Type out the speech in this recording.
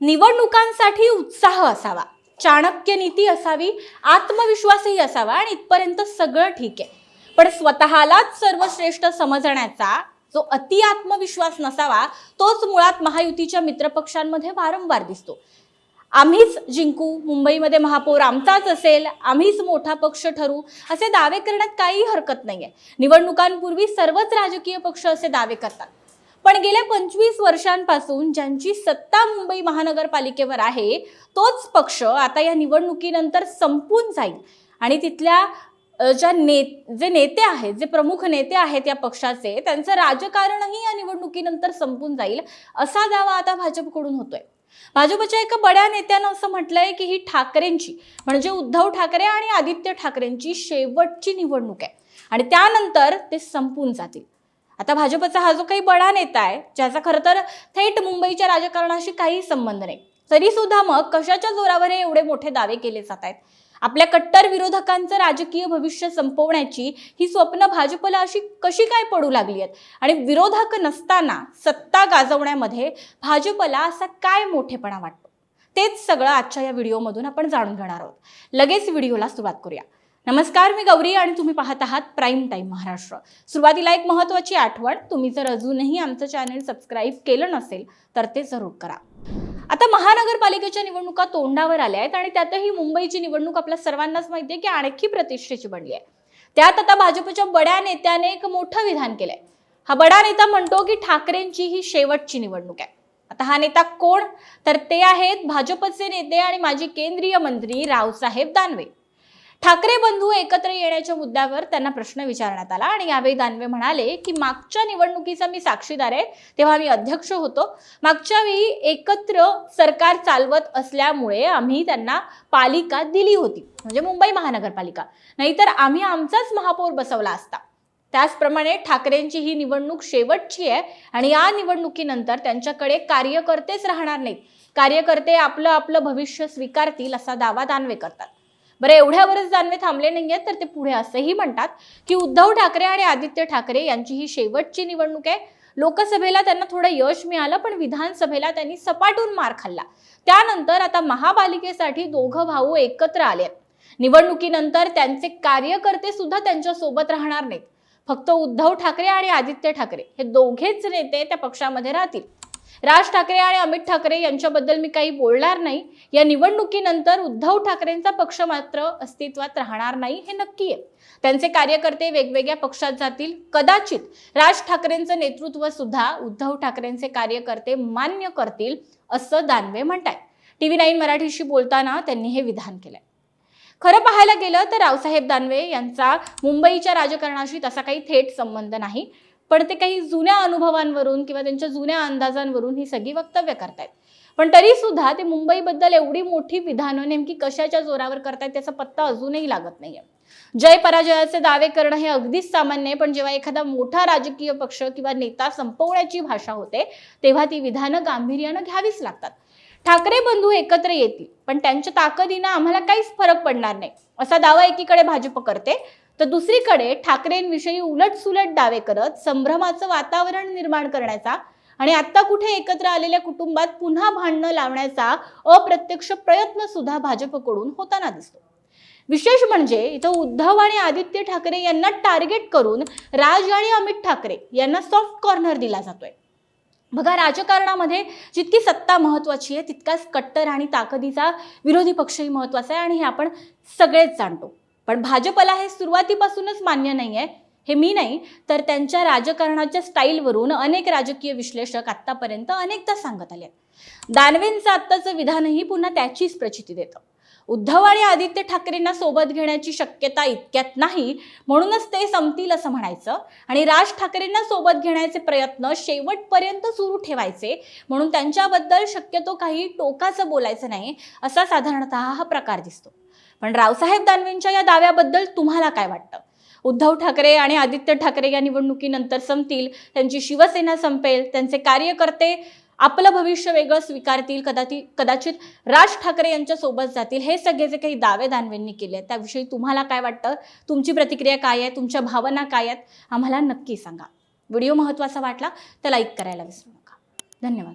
निवडणुकांसाठी उत्साह असावा. चाणक्य नीती असावी आत्मविश्वासही असावा आणि इथपर्यंत सगळं ठीक आहे. पण स्वतःलाच सर्वश्रेष्ठ समजण्याचा जो अति आत्मविश्वास नसावा तोच मुळात महायुतीच्या मित्रपक्षांमध्ये वारंवार दिसतो. आम्हीच जिंकू मुंबईमध्ये महापौर आमचाच असेल आम्हीच मोठा पक्ष ठरू असे दावे करण्यात काही हरकत नाही आहे निवडणुकांपूर्वी सर्वच राजकीय पक्ष असे दावे करतात. पण गेल्या पंचवीस वर्षांपासून ज्यांची सत्ता मुंबई महानगरपालिकेवर आहे तोच पक्ष आता या निवडणुकीनंतर संपून जाईल. आणि तिथल्या ज्या ने जे नेते आहेत जे प्रमुख नेते आहेत या पक्षाचे त्यांचं राजकारणही या निवडणुकीनंतर संपून जाईल असा दावा आता भाजपकडून होतोय. भाजपच्या एका बड्या नेत्यानं असं म्हटलंय की ही ठाकरेंची म्हणजे उद्धव ठाकरे आणि आदित्य ठाकरेंची शेवटची निवडणूक आहे. आणि त्यानंतर ते संपून जातील. आता भाजपचा हा जो काही बडा नेता आहे ज्याचा खरं तर थेट मुंबईच्या राजकारणाशी काही संबंध नाही तरी सुद्धा मग कशाच्या जोरावर हे एवढे मोठे दावे केले जात आहेत? आपल्या कट्टर विरोधकांचं राजकीय भविष्य संपवण्याची ही स्वप्न भाजपला अशी कशी काय पडू लागली आहेत? आणि विरोधक नसताना सत्ता गाजवण्यामध्ये भाजपला असा काय मोठेपणा वाटतो? तेच सगळं आजच्या या व्हिडिओमधून आपण जाणून घेणार आहोत. लगेच व्हिडिओला सुरुवात करूया. नमस्कार मी गौरी आणि तुम्ही पाहत आहात प्राईम टाईम महाराष्ट्र. सुरुवातीला एक महत्त्वाची आठवण तुम्ही जर अजूनही आमचं चॅनल सबस्क्राईब केलं नसेल तर ते जरूर करा. आता महानगरपालिकेच्या निवडणुका तोंडावर आल्या आहेत आणि त्यातही मुंबईची निवडणूक आपल्या सर्वांनाच माहिती आहे की आणखी प्रतिष्ठेची बनली आहे. त्यात आता भाजपच्या बड्या नेत्याने एक मोठं विधान केलंय. हा बडा नेता म्हणतो की ठाकरेंची ही शेवटची निवडणूक आहे. आता हा नेता कोण? तर ते आहेत भाजपचे नेते आणि माजी केंद्रीय मंत्री रावसाहेब दानवे. ठाकरे बंधू एकत्र येण्याच्या मुद्द्यावर त्यांना प्रश्न विचारण्यात आला आणि यावेळी दानवे म्हणाले की मागच्या निवडणुकीचा मी साक्षीदार आहे तेव्हा मी अध्यक्ष होतो. मागच्या वेळी एकत्र सरकार चालवत असल्यामुळे आम्ही त्यांना पालिका दिली होती म्हणजे मुंबई महानगरपालिका. नाहीतर आम्ही आमचाच महापौर बसवला असता. त्याचप्रमाणे ठाकरेंची ही निवडणूक शेवटची आहे आणि या निवडणुकीनंतर त्यांच्याकडे कार्यकर्तेच राहणार नाहीत. कार्यकर्ते आपलं आपलं भविष्य स्वीकारतील असा दावा दानवे करतात. बरं एवढ्यावरच दानवे थांबले नाही आहेत तर ते पुढे असंही म्हणतात की उद्धव ठाकरे आणि आदित्य ठाकरे यांची ही शेवटची निवडणूक आहे. लोकसभेला त्यांना थोडं यश मिळालं पण विधानसभेला त्यांनी सपाटून मार खाल्ला. त्यानंतर आता महापालिकेसाठी दोघं भाऊ एकत्र आले निवडणुकीनंतर त्यांचे कार्यकर्ते सुद्धा त्यांच्यासोबत राहणार नाहीत. फक्त उद्धव ठाकरे आणि आदित्य ठाकरे हे दोघेच नेते त्या पक्षामध्ये राहतील. राज ठाकरे आणि अमित ठाकरे यांच्याबद्दल मी काही बोलणार नाही. या निवडणुकीनंतर उद्धव ठाकरेंचा पक्ष मात्र अस्तित्वात राहणार नाही हे नक्की आहे. त्यांचे कार्यकर्ते वेगवेगळ्या पक्षात जातील. कदाचित राज ठाकरेंचं नेतृत्व सुद्धा उद्धव ठाकरेंचे कार्यकर्ते मान्य करतील असं दानवे म्हणताय टीव्ही नाईन मराठीशी बोलताना त्यांनी हे विधान केलंय. खरं पाहायला गेलं तर रावसाहेब दानवे यांचा मुंबईच्या राजकारणाशी तसा काही थेट संबंध नाही. पण ते काही जुन्या अनुभवांवरून किंवा त्यांच्या जुन्या अंदाजांवरून ही सगळी वक्तव्य करतायत. पण तरी सुद्धा ते मुंबईबद्दल एवढी मोठी विधानं नेमकी कशाच्या जोरावर करतायत त्याचा पत्ता अजूनही लागत नाहीये. जय पराजयाचे दावे करणं हे अगदीच सामान्य आहे पण जेव्हा एखादा मोठा राजकीय पक्ष किंवा नेता संपवण्याची भाषा होते तेव्हा ती विधानं गांभीर्यानं घ्यावीच लागतात. ठाकरे बंधू एकत्र येतील पण त्यांच्या ताकदीनं आम्हाला काहीच फरक पडणार नाही. असा दावा एकीकडे भाजप करते तर दुसरीकडे ठाकरेंविषयी उलटसुलट दावे करत संभ्रमाचं वातावरण निर्माण करण्याचा आणि आता कुठे एकत्र आलेल्या कुटुंबात पुन्हा भांडणं लावण्याचा अप्रत्यक्ष प्रयत्न सुद्धा भाजपकडून होताना दिसतो. विशेष म्हणजे इथं उद्धव आणि आदित्य ठाकरे यांना टार्गेट करून राज आणि अमित ठाकरे यांना सॉफ्ट कॉर्नर दिला जातोय. बघा राजकारणामध्ये जितकी सत्ता महत्वाची आहे तितकाच कट्टर आणि ताकदीचा विरोधी पक्षही महत्त्वाचा आहे आणि हे आपण सगळेच जाणतो. पण भाजपला हे सुरुवातीपासूनच मान्य नाही आहे हे मी नाही तर त्यांच्या राजकारणाच्या स्टाईलवरून अनेक राजकीय विश्लेषक आत्तापर्यंत अनेकदा सांगत आले आहेत. दानवेंचं आत्ताचं विधानही पुन्हा त्याचीच प्रचिती देतं उद्धव आणि आदित्य ठाकरेंना सोबत घेण्याची शक्यता इतक्यात नाही म्हणूनच ते संपतील असं म्हणायचं. आणि राज ठाकरेंना सोबत घेण्याचे प्रयत्न शेवटपर्यंत सुरू ठेवायचे म्हणून त्यांच्याबद्दल शक्यतो काही टोकाचं बोलायचं नाही असा साधारणतः हा प्रकार दिसतो. पण रावसाहेब दानवेंच्या या दाव्याबद्दल तुम्हाला काय वाटतं? उद्धव ठाकरे आणि आदित्य ठाकरे या निवडणुकीनंतर संपतील त्यांची शिवसेना संपेल त्यांचे कार्यकर्ते आपलं भविष्य वेगळं स्वीकारतील कदाचित कदाचित राज ठाकरे यांच्या सोबत जातील. हे सगळे जे काही दावे दानवेंनी केले आहेत त्याविषयी तुम्हाला काय वाटतं? तुमची प्रतिक्रिया काय आहे? तुमच्या भावना काय आहेत? आम्हाला नक्की सांगा. व्हिडिओ महत्त्वाचा वाटला तर लाईक करायला विसरू नका. धन्यवाद.